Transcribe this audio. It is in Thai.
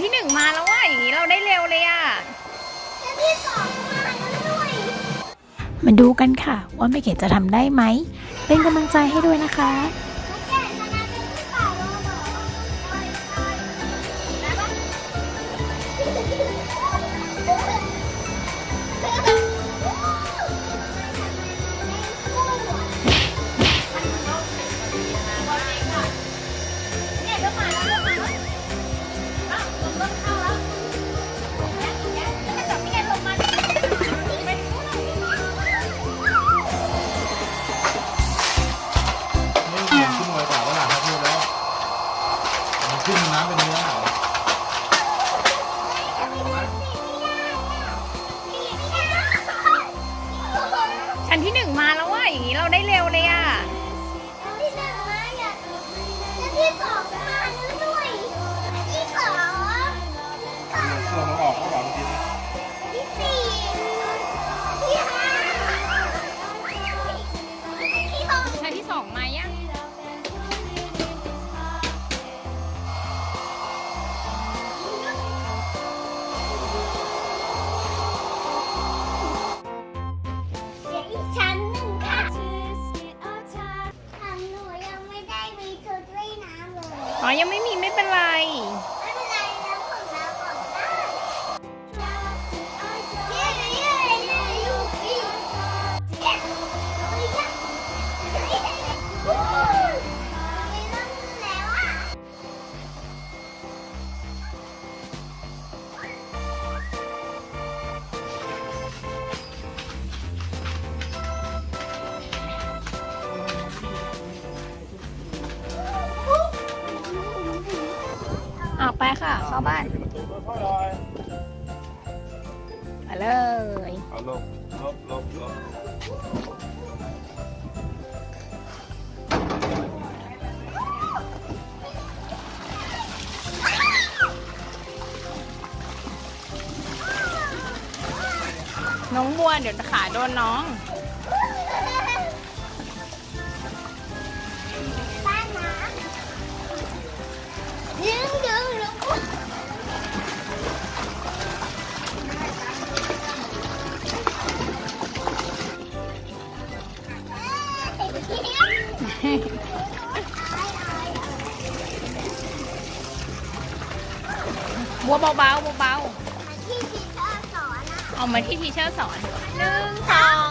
ที่หนึ่งมาแล้วว่าอย่างนี้เราได้เร็วเลยอะที่สองมาแล้วด้วย มาดูกันค่ะ ว่าแม่เกดจะทำได้ไหม เป็นกำลังใจให้ด้วยนะคะ มันขึ้นน้ำเป็นเนื้อหาชั้ อ๋อ ยังไม่มีไม่เป็นไร ค่ะ เข้าบ้านค่อยๆลอยไปเลยเอาลบลบลบลบน้องบัวเดี๋ยวขาโดนน้อง บัวเบาๆเบาที่ทีเชอร์สอนอะๆเอามาที่ทีเชอร์สอนหนึ่งสอง